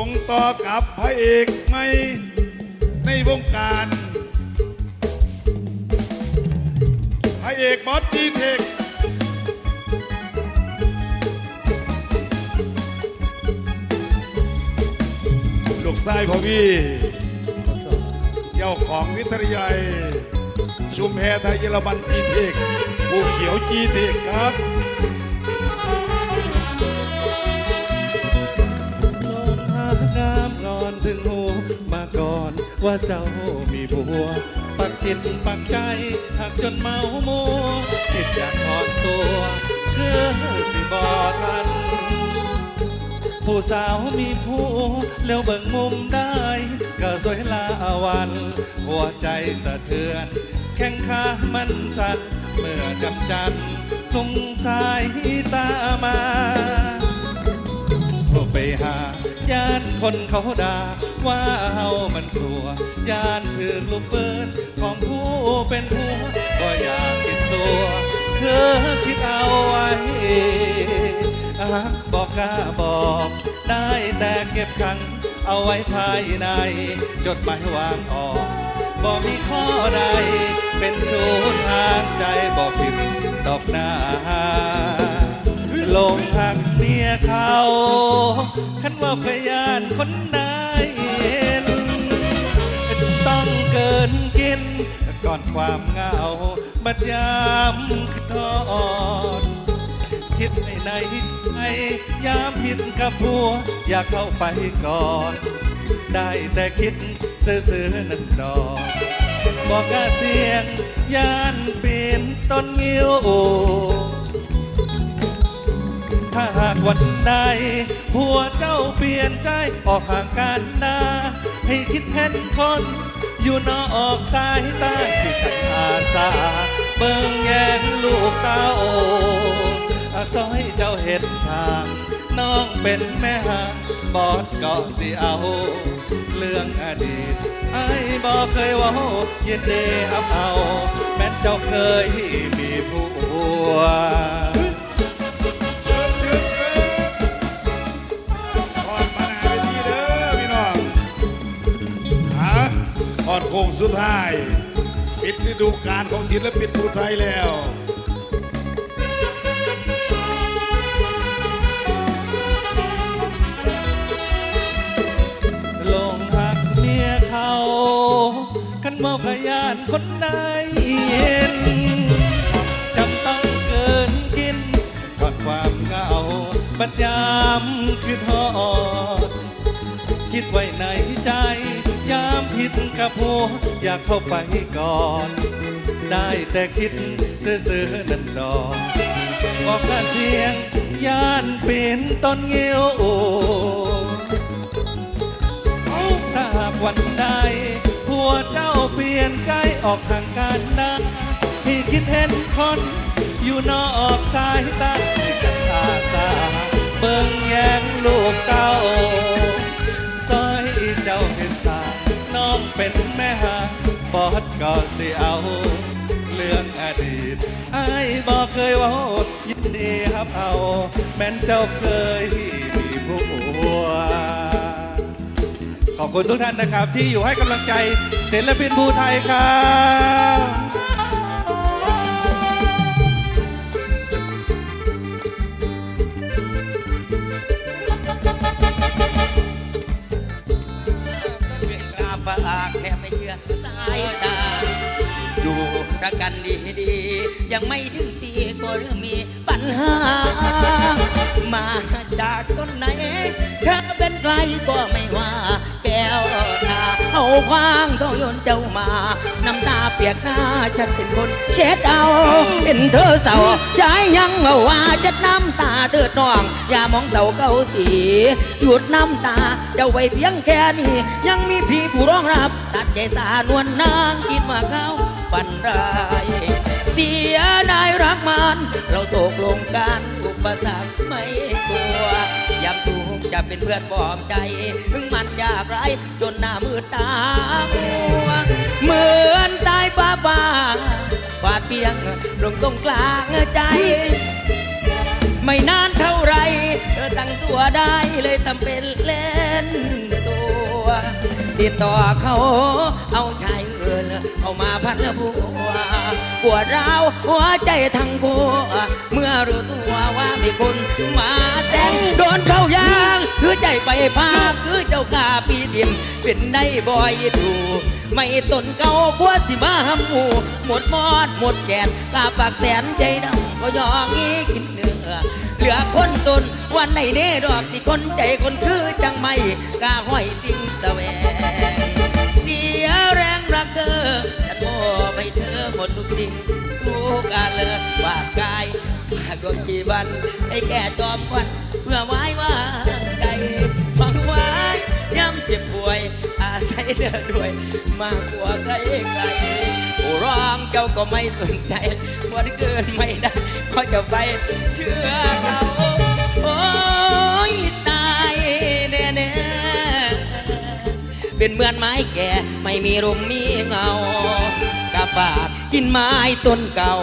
ส่งต่อกับพระเอกใหม่ในวงการพระเอกบอสจีเทคลูกชายของพี่เจ้าของวิทยาลัยชุมแพไทยเยอรมันจีเทคผู้เขียวจีเทคครับ ว่าเจ้ามีผัว ปักจิตปักใจหากจนเมาโมจิตอยากถอนตัวคือสิบอกกัน ผู้สาวมีผู้เลี้ยวเบิ่งมุมได้ ก็สวยลาวัน หัวใจสะเทือน แข้งขามันสั่นเมื่อจำจันสงสายตามา คนเขาด่าว่าเฮามันสัวยานถือลูกปืนของผู้เป็นผัวก็อยากคิดสัวเธอคิดเอาไว้บอกกล้าบอกได้แต่เก็บขัง เอาไว้ภายใน จดหมายวางออกบอกมีข้อใด เป็นชูทางใจบอกผิดดอกหน้าลงหักเมียเขา คันว่าพยานคนใดเห็นจะต้องเกินกิน ก่อนความเหงา บัดยามขึ้นทอด คิดในในใจยามผิดกับผัว อยากเข้าไปก่อน ได้แต่คิดซื่อๆนั่นดอกบอกกล้าเสียงยานปีนต้นงิ้ว ถ้าหากวันใดผัวเจ้าเปลี่ยนใจออกห่างกันนาให้คิดเห็นคน อยู่นอกสายตาสิขันอาสา เบิ่งแยงลูกเต้าอาซอยเจ้าเห็นสางน้องเป็นแม่หางบอดก็สิเอา เรื่องอดีตไอ้บอกเคยว่ายินดีอับเอา แม้เจ้าเคยมีผัว อดโค้งสุดท้าย ปิดฤดูกาลของศิลปินผู้ไทยแล้วลงหักเมียเขาขันมองพยานคนใดเห็นจำต้องเกินกินกอนความเหงาบัดยามคือทอด คิดไว้ในใจ กับผัวอยากเข้าไปก่อน ได้แต่คิดซื่อๆนั่นดอกบอกกระเสียงย่านเป็นต้นเงี้ยวถ้าหากวันใดผัวเจ้าเปลี่ยนใจออกห่างกันนะที่คิดเห็นคนอยู่นอกสายตาที่กันอาสาเบิ่งแยงลูกเต้า เป็นแม่หาบอดก่อนสิเอา เรื่องอดีตไอ้บอกเคยว่ายินดีครับเอา แม่นเจ้าเคยมีผัวขอบคุณทุกท่านนะครับ ที่อยู่ให้กำลังใจศิลปินภูไทยครับ รักกันดีดียังไม่ถึงปีก็เริ่มมีปัญหา มาจากต้นไหนเธอเป็นใครก็ไม่ว่า แก้วตาเอาคว้างต้องโยนเจ้ามา น้ำตาเปียกหน้าฉันเป็นคนเช็ดเอาเห็นเธอเศร้าใช้ยังมาว่าจะน้ำตาเตือดน้อง อย่ามองเศร้าเกาสีหยุดน้ำตาจ้าไว้เพียงแค่นี้ ยังมีพี่ผู้ร้องรับ ตัดใจตานวลนางคิดว่าเข้า ฝันร้าย เสียดายรักมัน เราตกลงกันอุปสรรคไม่กลัวยามถูกจะเป็นเพื่อนปลอมใจ ถึงมันยากไรจนหน้ามืดตามัวเหมือนตายป้าบ้าฟาดเพียงลงตรงกลางใจ ไม่นานเท่าไรเธอตั้งตัวได้เลยทำเป็นเล่นตัว ติดต่อเขาเอาชายเอิ นเอามาพันบัวปวดร้าวหัวใจทั้งบัวเมื่อรู้ตัวว่ามีคนมาแต่งโดนเข้ายางคือใจไปพากคือเจ้ากาปีเดียมเป็นได้บ่อยดูไม่ตนเก่าบัวสิมาหำหมูหมดมอดหมดแกนกาปากแสนใจดำก็ยองงี้กินเนื้อเหลือคนตนวันไหนเน่ดอกที่คนใจคนคือจังไม่กล้าห้อยสิ่งแสว อมควันเพื่อไว้ว่าใจฟังไว้ย้ำเจ็บป่วย อาศัยเธอด้วย มากกว่าใครใครผู้ร้องเจ้าก็ไม่สนใจวันเกินไม่ได้ก็จะไปเชื่อเขาโอ้ยตายแน่แน่ๆเป็นเหมือนไม้แก่ไม่มีลมมีเงากะปาก กินไม้ต้นเก่า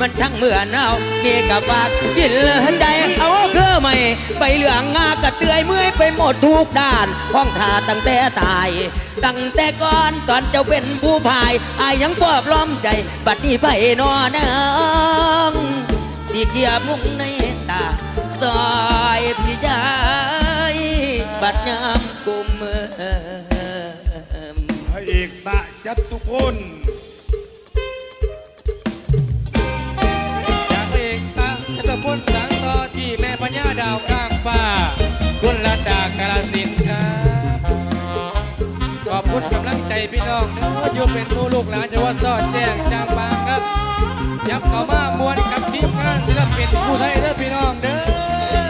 มันช่างเหมื่อนเอามีกะปากกินเลยใจเอาเครือไม่ใบเหลืองงากระเตือยเมื่อยไปหมดทุกด้านห้องทาตั้งแต่ตาย ตั้งแต่ก่อนตอนเจ้าเป็นผู้พายอายยังปอบล้อมใจ บัดนี้ไปนอนเองสีเกียมุ่งในตาซอยพี่ชายบัดยามกุมเอ่มพระเอกตะจัตุพล ดาวข้างฟ้า คุณลดากาลสินครับ ขอบคุณกำลังใจพี่น้องเด้ออยู่เป็นผู้ลูกหลานจังหวัดสอดแจ้งจางบางครับยับเข้ามามวนกับทีมงานศิลปินผู้ไทยเด้อพี่น้องเด้อ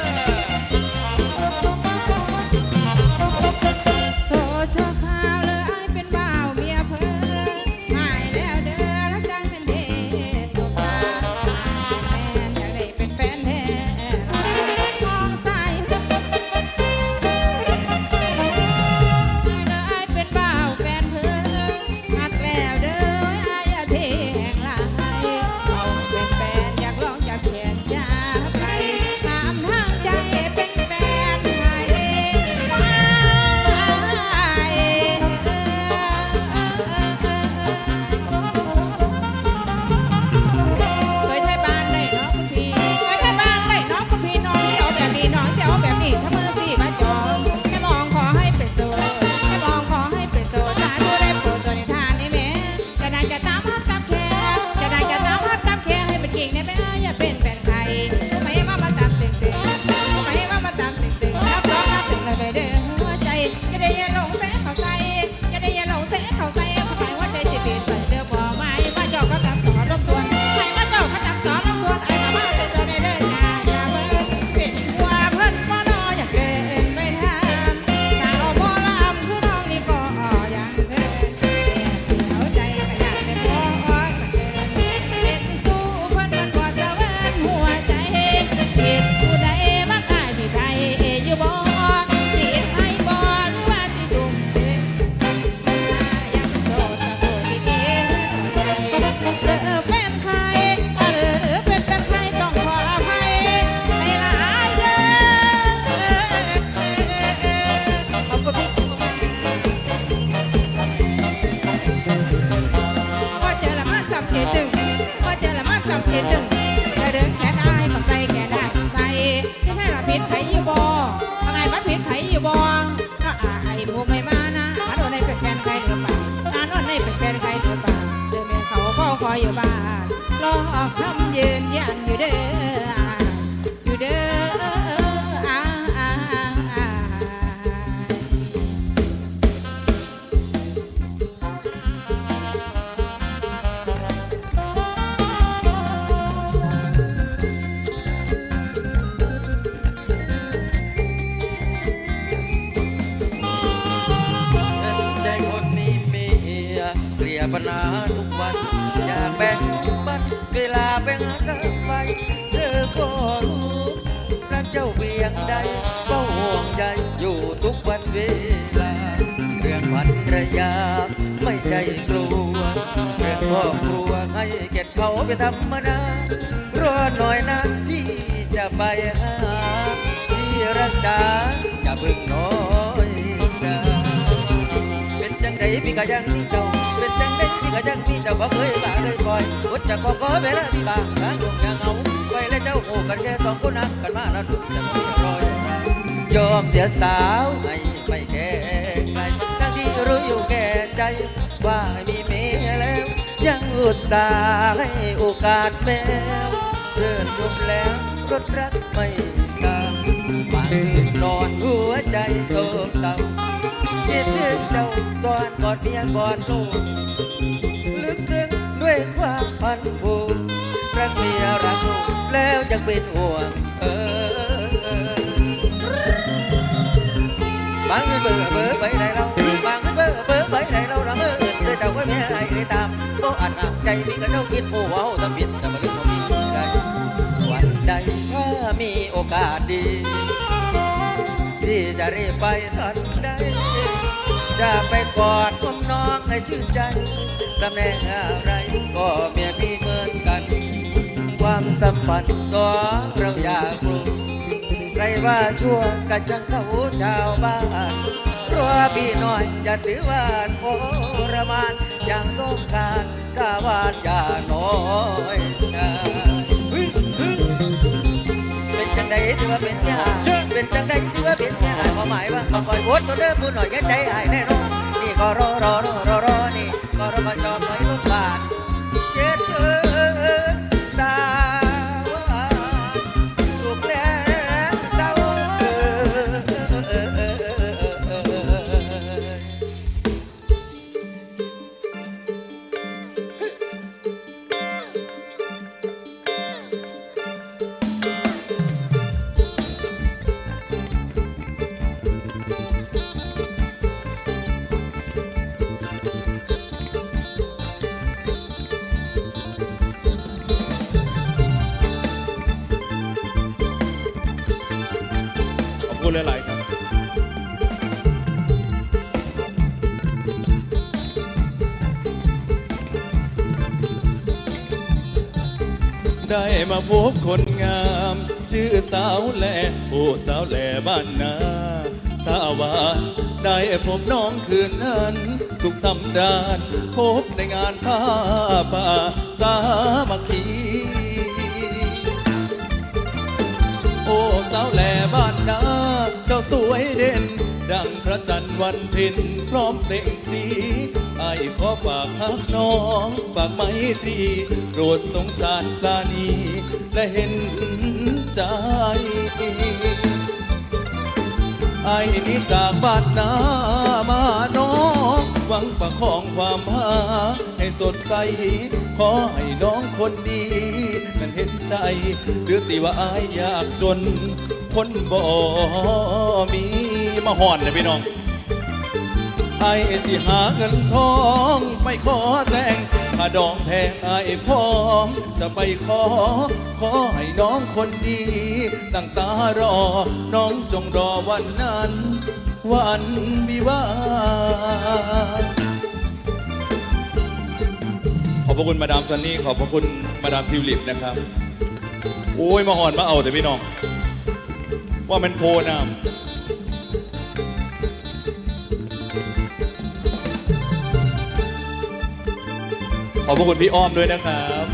เป็นธรรมนารอหน่อยนะพี่จะไปหาพี่รักษาอย่าเพิ่งน้อยใจเป็นจังใดพี่ก็ยังมีเจ้าเป็นจังใดพี่ก็ยังมีเจ้าบอกเคยบ่าเคยปล่อยอดจะขอขอเวลาพี่บ่างางลงอย่างเงาไปแล้วเจ้าโอ้กันแค่สองคนนะกันมาแล้วหนุ่มจะมองรอยยอมเสียสาว ยังอุตาให้โอกาสแมวเดินจบแล้วรถรักไม่ตามบางคืนนอนหัวใจโตต่ำคิดถึงเจ้าก่อนกอดเมียก่อนลูกลึกซึ้งด้วยความพันผูกรักเมียรักลูกแล้วยังเป็นห่วงเออบางเงินเบอร์เบอร์ไปไหนเราบางเงินเบอร์เบอร์ไปไหนเราละเมอเจ้าเจ้าก็ไม่ให้ได้ตามก็อาจหักใจมีก็เจ้าคิดโอ้ว้าวทำผิดแต่มาลืมบ่มีได้วันใดถ้ามีโอกาสดีที่จะรีบไปทันใดจะไปกอดผมน้องให้ชื่นใจตำแหน่งอะไรก็เมียพี่เหมือนกัน ความสัมพันธ์ก็เราอยากรู้ใครว่าชั่วก็จังเขาชาวบ้าน ครัวพี่น้อยอย่าถือว่าโทรมานอย่างต้องการกาวานอย่าน้อยเป็นจังใดที่ว่าเป็นเมียหายเป็นจังใดที่ว่าเป็นเมียหายความหมายว่าขอคอยโวดตัวเด้อผู้หน่อยยัดใจหายแน่นอนนี่ก็รอรอรอรอรอนี่ก็รอมาจอมไว้ลูก ได้มาพบคนงาม ชื่อสาวแหล่โอ้สาวแหล่บ้านนาตาหวานได้พบน้องคืนนั้น สุขสำราญพบในงานผ้าป่าสามัคคีโอ้สาวแหล่บ้านนาเจ้าสวยเด่น ดังพระจันทร์วันเพ็ญพร้อมเพลงสีไอ้ขอฝากฮักน้อง ฝากไมตรีโปรดสงสารปลานีและเห็นใจไอ้นี่จากบ้านนามาน้องหวังประคองความหาให้สดใส ขอให้น้องคนดีมันเห็นใจ หรือติว่าอายอยากจน คนบ่มีมาห่อนเลยพี่น้อง ไอ้สิหาเงินทองไม่ขอแซงถ้าดองแพงไอ้พร้อม จะไปขอ ขอให้น้องคนดีตั้งตารอ น้องจงรอวันนั้น วันวิวาขอบพระคุณมาดามซันนี่ขอบพระคุณมาดามทิวลิปนะครับ โอ้ยมาหอนมาเอาแต่พี่น้อง ว่ามันโพนาม อบพระคุณพี่อ้อมด้วยนะครับ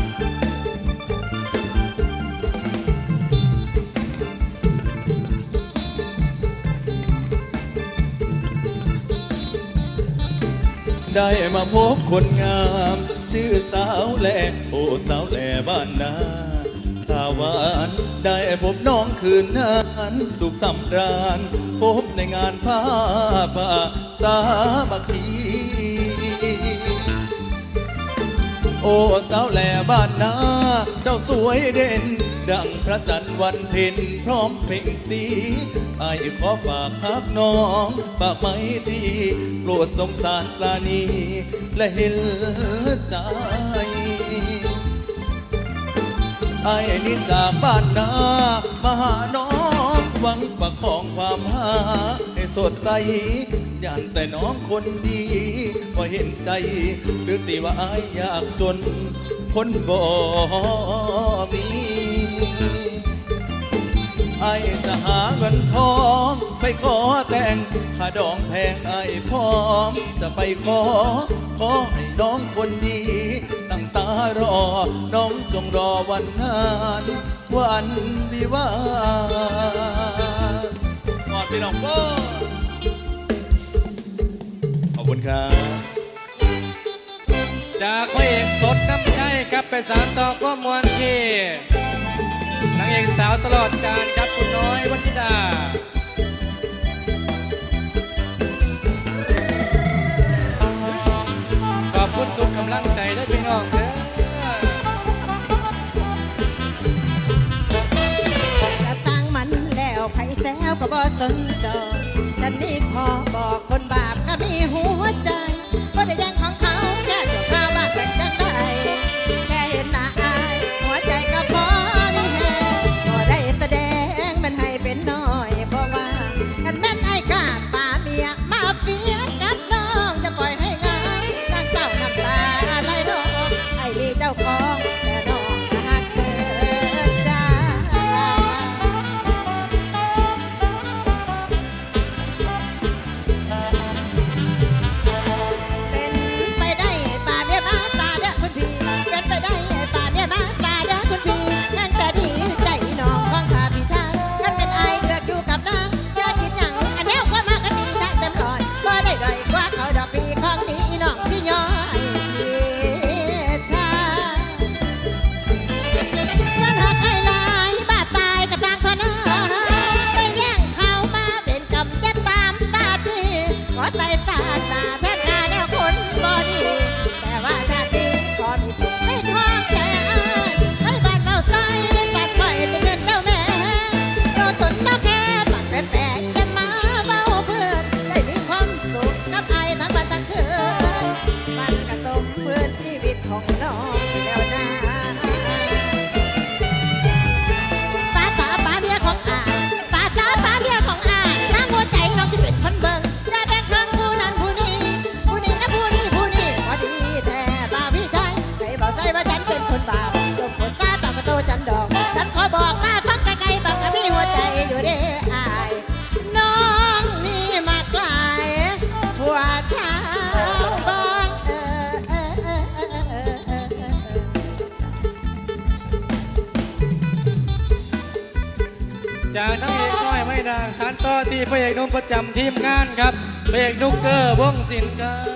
ได้มาพบคนงาม ชื่อสาวแหล่โอ้สาวแหล่บ้านนาข้าหวานได้พบน้องคืนนั้นสุขสำราญ พบในงานผ้าป่าสามัคคี สาวแหล่บ้านนา เจ้าสวยเด่น ดังพระจันทร์วันเพ็ญพร้อมเพลงสีไอ้ขอฝากฮักน้องฝากไมตรีโปรดสงสารปลานีและเห็นใจไอ้นี่จากบ้านนา มาหาน้องหวังประคองความหาให้สดใส ยานแต่น้องคนดีก็เห็นใจหรือติว่าอายอยากจน คนบ่มีไอ้จะหาเงินทองไปขอแต่งค่าดองแพงไอ้พร้อม จะไปขอ ขอให้น้องคนดี ตั้งตารอ น้องจงรอวันนั้นวันวิวาก่อนพี่น้องโก้ขอ คุณครับ จากพระเอกสดน้ำใจครับไปสารต่อข้อมวลที่นางเอกสาวตลอดการครับคุณน้อยวันิดาขอบคุณทุกกำลังใจด้วยพี่น้องเด้อจะตั้งมันแล้วไผแซวก็บ่สนดอก ฉันนี่ขอบอกคนบาปก็มีหัวใจว่าได้แย่งของเขาแค่ จากนางเอกน้อยไม่ด่างสารต่อที่พระเอกนุ่มประจำทีมงานครับพระเอกนุกเกอร์วงศิลป์ครับ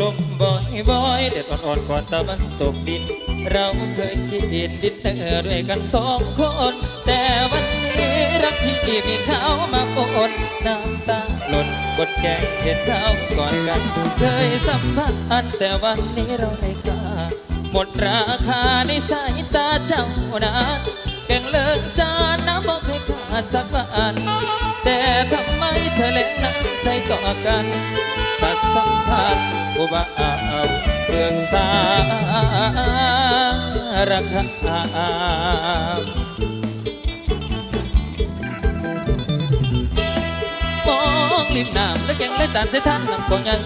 ลมบ่อยบ่อยเด็ดอ่อนๆก่อนตะวันตกดิน เราเคยกินดินเนอร์ด้วยกันสองคน แต่วันนี้รักพี่มีเขามาปนน้ำตา หล่นบนแก้มเห็นเขาก่อนกัน เคยสัมพันธ์แต่วันนี้เราไม่กล้า หมดราคาในสายตาเจ้านั้นแกงเลิกจานน้ำบอกให้ขาดสักวันแต่ทำไมเธอเล่นน้ำใจต่อกันตัดสัมพันธ์อุบาเอาเรื่องสารคาม องริมน้ำแล้วแกงเลยตัดเสท่านนำกองยัง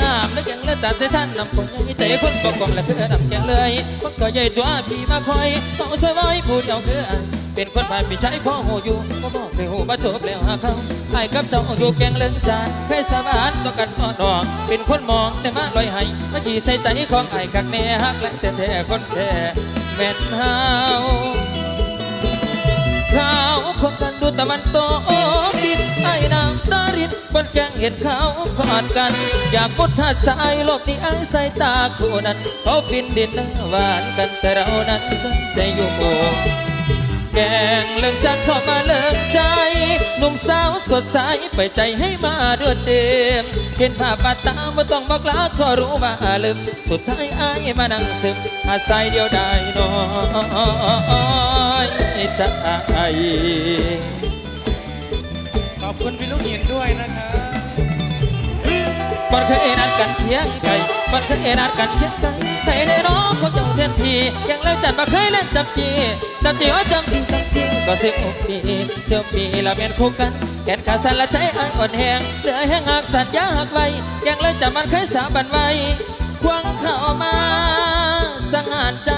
น้ำแล้วแกงเลยตัดเสท่านนำกองยังแต่คนบอกกองและเพื่อนำแกงเลยคนก็ใหญ่ตัวพี่มาคอยต้องช่วยไว้พูดเอาคืออันเป็นคนผ่านพี่ใช้พ่อหูอยู่ก็บอกไม่หูมาจบแล้วหาเขาไอ้กับเจ้าอยู่แกงเลิงจานเคยสาบานต่อกันพอดอกเป็นคนมองแต่มาลอยให้มาขี่ใส่ใจของไอ้กักแน่ฮักและแต่แท้คนแท้แม่นเฮาเขาคบกันดูตะวันโต บนแกงเห็นเขากอดกัน อยากกดท่าสายโลกนี้อ้สายตาคู่นั้นเขาฟินดินหวานกันแต่เรานั้นก็ใจอยู่โมแกงเลิกจัดเข้ามาเลิกใจหนุ่มสาวสดใสไปใจให้มาเดือดเต็มเห็นภาพบาดตาไม่ต้องบอกลาก็รู้ว่าลืมสุดท้ายไอ้มานั่งซึมอาศัยเดียวได้น้อยใจ คุณพี่ลูกหินด้วยนะครับมันเคยเอนัดกันเคียงไก่มันเคยเอนัดกันเคียงไก่แต่ในร้องของเจังเทียนทียังเล่าจัดมาเคยเล่นจับจีจับจีว่าจับจีจับจีก็สิบหกปีเจ้าปีเราเมียนคู่กันแขนขาสั่นละใจอ่อนแหงเหลือแห้งหักสัญยาหักไวยังเล่าจับมันเคยสาบันไว้ควงเข้ามาสังหารใจ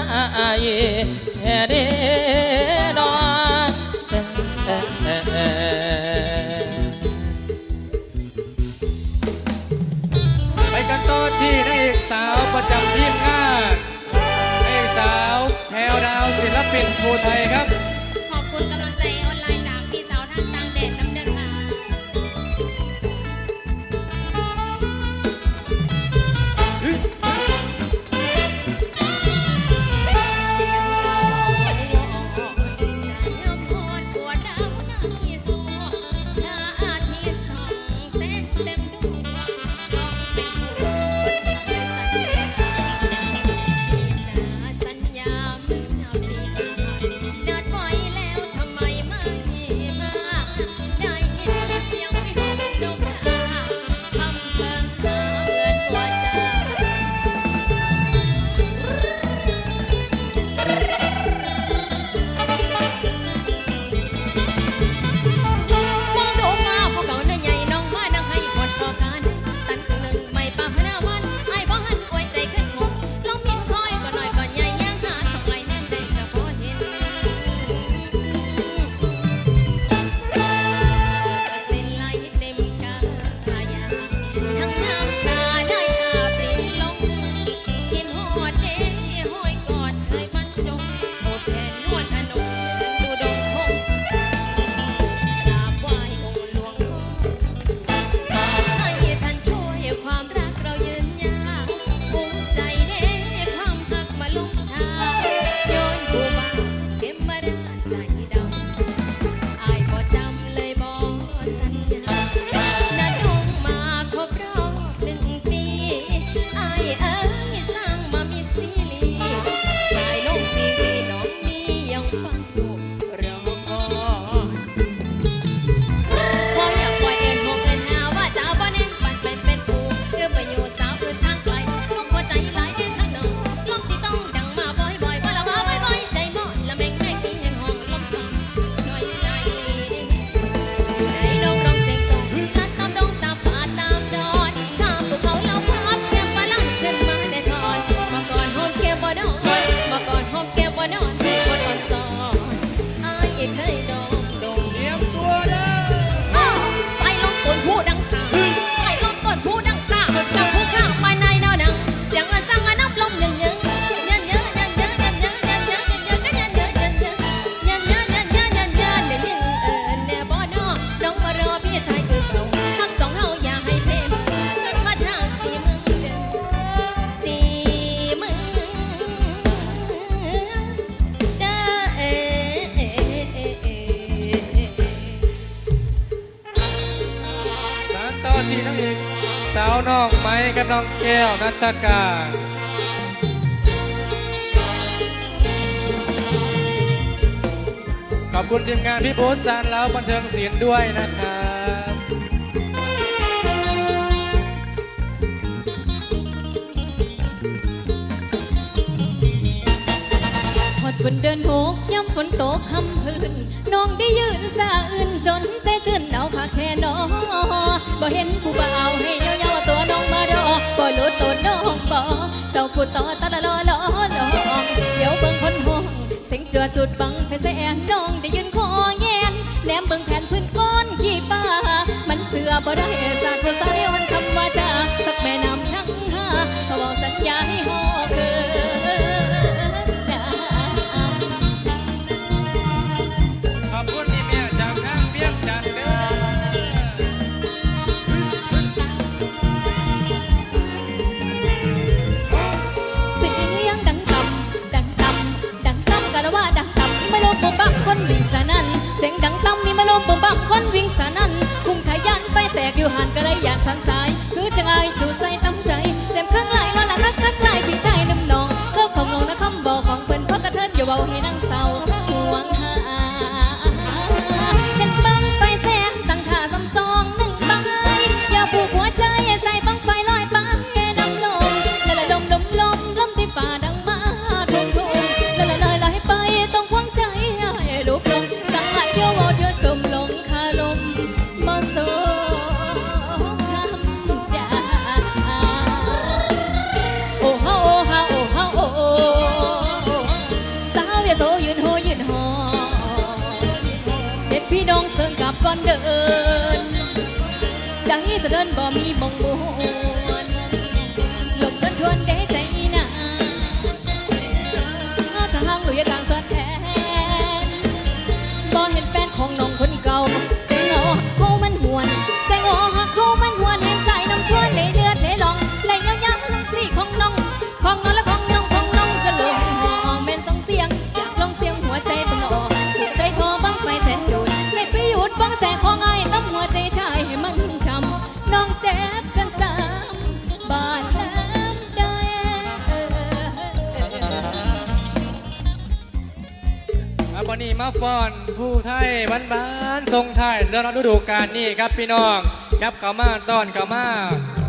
แห่เดนอน ประจำทีมงานเอกสาวแถวดาวศิลปินภูไทยครับ ประสีนั่นเองสาวน้องไม้กับน้องแก้วนัตกาขอบคุณทีมงานพี่โบสซานแล้วบันเทิงศิลป์ด้วยนะครับบนเดินหกย้ำฝนตกคำพื้น น้องได้ยืนสะอื่นจนใจจืนหนาวผักแค่นอบ่เห็นผู้บ่าวให้เยาวๆตัวน้องมารอบ่รู้ตัวน้องบ่เจ้าผู้ต่อตาละลอลอลองเดี๋ยวเบิ่งคนห้องเสียงจัวจุดบังไฟแสงน้องได้ยืนคอแงนแหลมเบิ่งแผ่นพื้นก้อนขี้ป่ามันเสือบ่ได้สาดผู้สาวมันคำว่า bầu thì nó ใจสะเดือนบ่มีมองม มาฟ้อนผู้ไทยบ้านบ้านทรงไทยแล้วฤดูกาลนี้ครับพี่น้องยับเข้ามาต้อนเข้ามา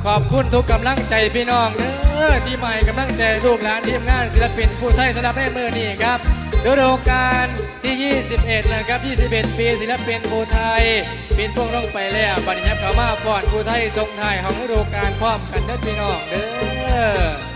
ขอบคุณทุกกำลังใจพี่น้องเด้อที่ให้กำลังใจลูกหลานทีมงานศิลปินผู้ไทยสำหรับในมือนี้ครับฤดูกาลที่ 21 นะครับ 21 ปีศิลปินผู้ไทยปินพวงลงไปแล้วบัดนี้ยับเข้ามาฟ้อนผู้ไทยทรงไทยของฤดูกาลพร้อมกันเด้อพี่น้องเด้อ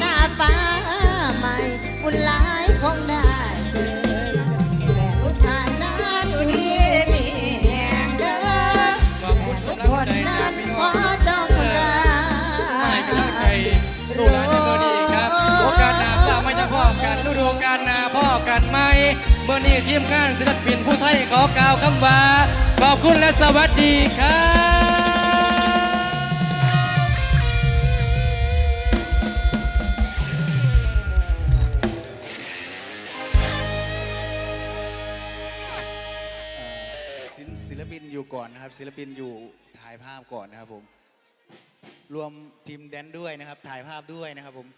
หน้าฟ้าใหม่บุญหลายคงได้เจอแต่ทุกทานนั้นอยู่นี่มีแห่งเดิมขอบคุณทุกคนนั้จากนพี่ขน้อองจงรัให้กำลังใจลูกหลานในมือนี้ครับ โอกาสหน้าฝากไม่จะพ่อกันฤดูกาลหน้าพ่อกันไหมเมื่อนี้ทีมงานศิลปินผู้ไทยขอกล่าวคำว่า ขอบคุณและสวัสดีครับ ก่อนนะครับ ศิลปินอยู่ถ่ายภาพก่อนนะครับผม รวมทีมแดนด้วยนะครับ ถ่ายภาพด้วยนะครับผม